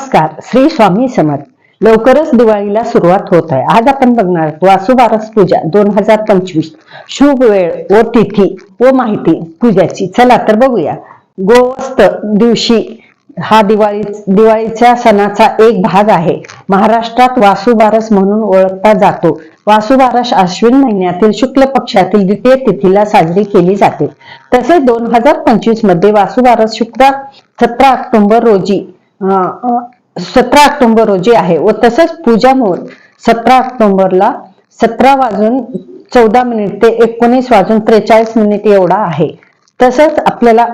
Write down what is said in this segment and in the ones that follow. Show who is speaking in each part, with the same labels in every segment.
Speaker 1: नमस्कार. श्री स्वामी समर्थ. लवकरच दिवाळीला सुरुवात होत आहे. आज आपण बघणार वासुबारस पूजा दोन हजार पंचवीस. शुभ वेळ व तिथी व माहिती पूजाची. चला तर बघूया. गोवस्त दिवशी हा दिवाळी दिवाळीच्या सणाचा एक भाग आहे. महाराष्ट्रात वासुबारस म्हणून ओळखला जातो. वासुबारस अश्विन महिन्यातील शुक्ल पक्षातील द्वितीय तिथीला साजरी केली जाते. तसेच दोन हजार पंचवीसमध्ये वासुबारस शुक्र सतरा ऑक्टोबर रोजी सतरा ऑक्टोंबर रोजी आहे व तसंच पूजा मुहूर्त सतरा ऑक्टोंबरला सतरा वाजून चौदा मिनिट ते एकोणीस वाजून त्रेचाळीस मिनिट एवढा आहे. तसंच आपल्याला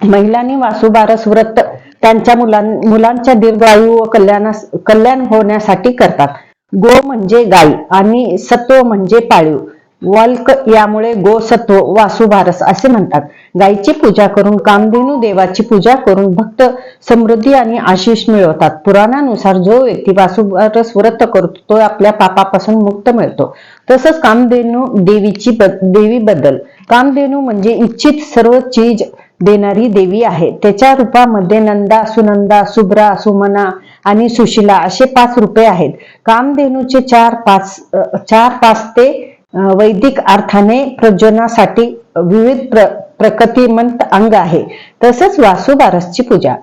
Speaker 1: महिलांनी वासुबारस व्रत त्यांच्या मुलां मुलांच्या दीर्घायू व कल्याणास कल्याण होण्यासाठी करतात. गो म्हणजे गाय आणि सत्व म्हणजे पाळीव. वल्क यामुळे गोसत्व वासुभारस असे म्हणतात. गायीची पूजा करून कामधेनू देवाची पूजा करून भक्त समृद्धी आणि आशिष मिळवतात. पुराणानुसार जो व्यक्ती वासुभारस व्रत करतो तो आपल्या पापापासून मुक्त मिळतो. तसंच कामधेनू देवीची देवी बद्दल कामधेनू म्हणजे इच्छित सर्व चीज देणारी देवी आहे. त्याच्या रूपामध्ये नंदा सुनंदा सुब्रा सुमना आणि सुशिला असे पाच रूपे आहेत. कामधेनूचे चार पाच चार पाच ते वैदिक अर्थाने प्रजनासाठी विविध प्र प्रकृतिमंत अंग आहे. तसंच वासुबारसची पूजा.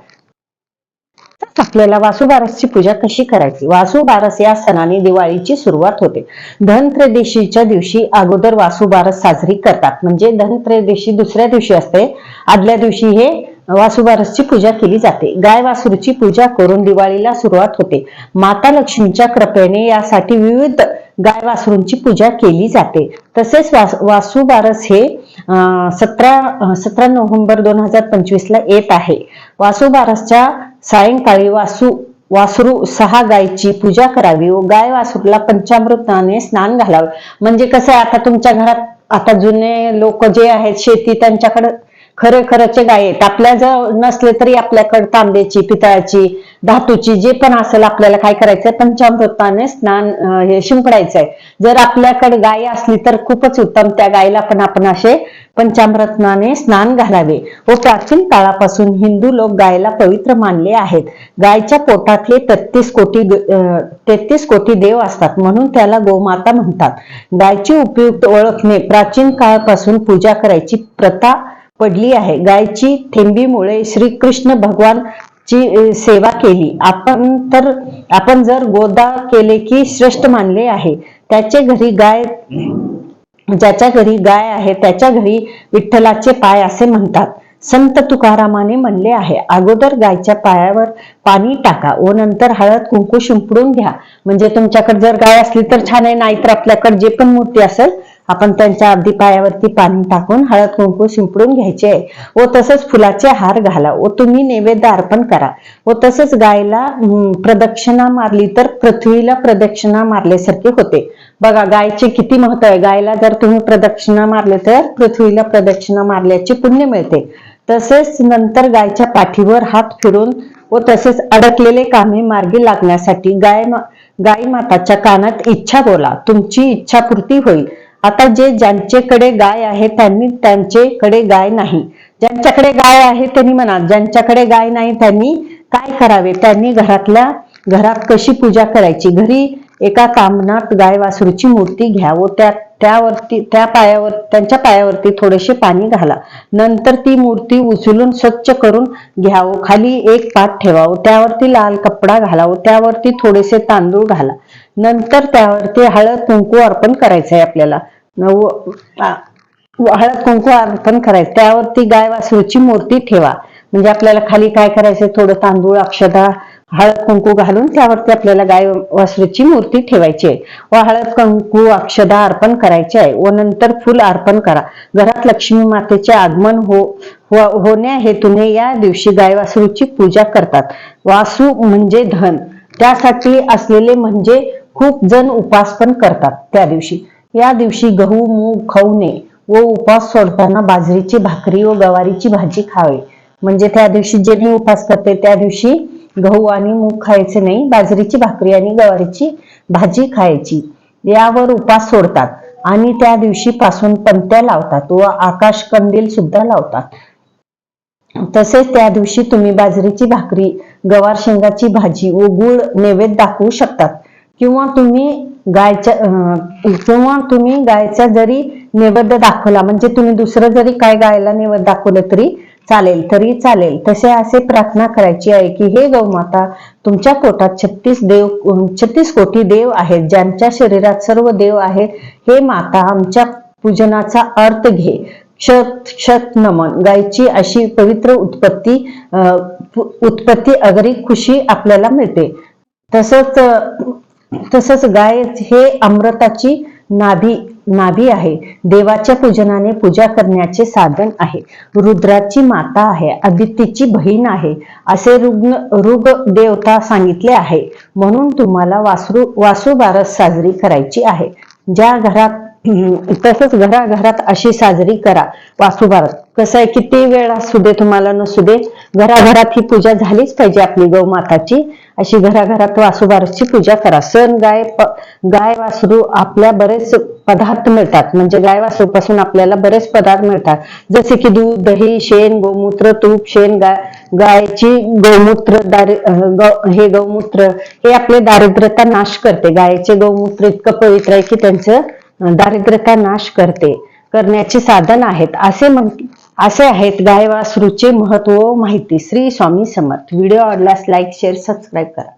Speaker 1: आपल्याला वासुबारसची पूजा कशी करायची? वासुबारस या सणाने दिवाळीची सुरुवात होते. धनत्रयोदशीच्या दिवशी अगोदर वासुबारस साजरी करतात. म्हणजे धनत्रयोदशी दुसऱ्या दिवशी असते. आदल्या दिवशी हे वासुबारसची पूजा केली जाते. गाय वासरूची पूजा करून दिवाळीला सुरुवात होते. माता लक्ष्मीच्या कृपेने यासाठी विविध गाय वासरूंची पूजा केली जाते. तसेच वास वासुबारस हे सतरा सतरा नोव्हेंबर दोन हजार पंचवीस ला येत आहे. वासुबारसच्या सायंकाळी वासू वासरू सहा गायची पूजा करावी. व गाय वासरूला पंचामृताने स्नान घालावे. म्हणजे कसं आहे आता तुमच्या घरात आता जुने लोक जे आहेत शेती त्यांच्याकडे खरे खरचे गाय आहेत. आपल्या जर नसले तरी आपल्याकडे तांब्याची पितळाची धातूची जे पण असेल आपल्याला काय करायचंय पंचामृताने स्नान हे शिंपडायचंय. जर आपल्याकडे गाय असली तर खूपच उत्तम. त्या गायला पण आपण असे पंचामृतनाने स्नान घालावे. व प्राचीन काळापासून हिंदू लोक गायला पवित्र मानले आहेत. गायच्या पोटातले तेहतीस कोटी तेहतीस कोटी देव असतात. म्हणून त्याला गोमाता म्हणतात. गायची उपयुक्त ओळखणे प्राचीन काळापासून पूजा करायची प्रथा पडली आहे. गायची थेंबीमुळे श्रीकृष्ण भगवान ची सेवा केली. आपण तर आपण जर गोदा केले की श्रेष्ठ मानले आहे. त्याचे घरी गाय ज्याच्या घरी गाय आहे त्याच्या घरी विठ्ठलाचे पाय असे म्हणतात. संत तुकारामाने म्हणले आहे अगोदर गायच्या पायावर पाणी टाका. व नंतर हळद कुंकू शिंपडून घ्या. म्हणजे तुमच्याकडे जर गाय असली तर छान आहे. नाहीतर आपल्याकडे जे पण मूर्ती असेल आपण त्यांच्या अगदी पायावरती पाणी टाकून हळद कुंकू शिंपडून घ्यायचे. व तसंच फुलाचे हार घाला. व तुम्ही नैवेद्य अर्पण करा. व तसंच गायला प्रदक्षिणा मारली तर पृथ्वीला प्रदक्षिणा मारल्यासारखे होते. बघा गायचे किती महत्त्व आहे. गायला जर तुम्ही प्रदक्षिणा मारले तर पृथ्वीला प्रदक्षिणा मारल्याचे पुण्य मिळते. तसेच नंतर गायच्या पाठीवर हात फिरून व तसेच अडकलेले कामे मार्गी लागण्यासाठी गाय गाय माताच्या कानात इच्छा बोला. तुमची इच्छापूर्ती होईल. आता जे ज्यांच्याकडे गाय आहे त्यांनी त्यांच्याकडे गाय नाही. ज्यांच्याकडे गाय आहे त्यांनी म्हणा ज्यांच्याकडे गाय नाही त्यांनी काय करावे? त्यांनी घरातल्या घरात कशी पूजा करायची? घरी एका कामनात गाय वासरूची मूर्ती घ्या व त्या त्यावरती त्या पायावर त्यांच्या पायावरती थोडेसे पाणी घाला. नंतर ती मूर्ती उचलून स्वच्छ करून घ्यावं. खाली एक पात ठेवावं. त्यावरती लाल कपडा घालावं. त्यावरती थोडेसे तांदूळ घाला. नंतर त्यावरती हळद कुंकू अर्पण करायचं आहे आपल्याला. हळद कुंकू अर्पण करायचं. त्यावरती गाय वासरूची मूर्ती ठेवा. म्हणजे आपल्याला खाली काय करायचं थोडं तांदूळ अक्षदा हळद कुंकू घालून त्यावरती आपल्याला गाय वासरूची मूर्ती ठेवायची आहे. व हळद कुंकू अक्षदा अर्पण करायची आहे. व नंतर फुल अर्पण करा. घरात लक्ष्मी मातेचे आगमन हो, हो होण्या हेतूने या दिवशी गाय वासरूची पूजा करतात. वासू म्हणजे धन. त्यासाठी असलेले म्हणजे खूप जण उपास पण करतात त्या दिवशी. या दिवशी गहू मूग खाऊ नये व उपास सोडताना बाजरीची भाकरी व गवारीची भाजी खावे. म्हणजे त्या दिवशी जे मी उपास करते त्या दिवशी गहू आणि मूग खायचे नाही बाजरीची भाकरी आणि गवारीची भाजी खायची. यावर उपास सोडतात आणि त्या दिवशी पासून पंत्या लावतात व आकाश कंदील सुद्धा लावतात. तसेच त्या दिवशी तुम्ही बाजरीची भाकरी गवार शेंगाची भाजी व गुळ नैवेद्य दाखवू शकतात. किंवा तुम्ही गायच्या किंवा तुम्ही गायचा जरी नैवेद्य दाखवला म्हणजे तुम्ही दुसरं जरी काय गायला नैवेद्य दाखवलं तरी चालेल तरी चालेल. तसे असे प्रार्थना करायची आहे की हे गौमाता तुमच्या पोटात छत्तीस देव छत्तीस कोटी देव आहेत ज्यांच्या शरीरात सर्व देव आहेत. हे माता आमच्या पूजनाचा अर्थ घे. क्षत क्षत नमन. गायची अशी पवित्र उत्पत्ती अं, उत्पत्ती अगरी खुशी आपल्याला मिळते. तसंच तसंच गाय हे अमृताची नाभी नाभी आहे. देवाच्या पूजनाने पूजा करण्याचे साधन आहे. रुद्राची माता आहे. आदित्यची बहीण आहे. असे रुग्ण ऋग देवता सांगितले आहे. म्हणून तुम्हाला वासरू वासुबारस साजरी करायची आहे. ज्या घरात तसंच घराघरात अशी साजरी करा. वासुबारस. कसं आहे? किती वेळ असू दे तुम्हाला नसू दे. घराघरात ही पूजा झालीच पाहिजे आपली गौमाताची. अशी घराघरात वासुबारसची पूजा करा. सण गाय गाय वासरू आपल्या बरेच पदार्थ मिळतात. म्हणजे गाय वासरू पासून आपल्याला बरेच पदार्थ मिळतात. जसे की दूध दही शेण गोमूत्र तूप शेण गाय गायची गौमूत्र दारि गौ- हे गौमूत्र हे आपले दारिद्र्यता नाश करते. गायचे गौमूत्र इतकं पवित्र आहे की त्यांचं दारिद्र्यता नाश करते. करण्याचे साधन आहेत. असे म्हण असे आहेत गाय वासरूचे महत्त्व माहिती. श्री स्वामी समर्थ. व्हिडिओ आवडल्यास लाईक शेअर सबस्क्राईब करा.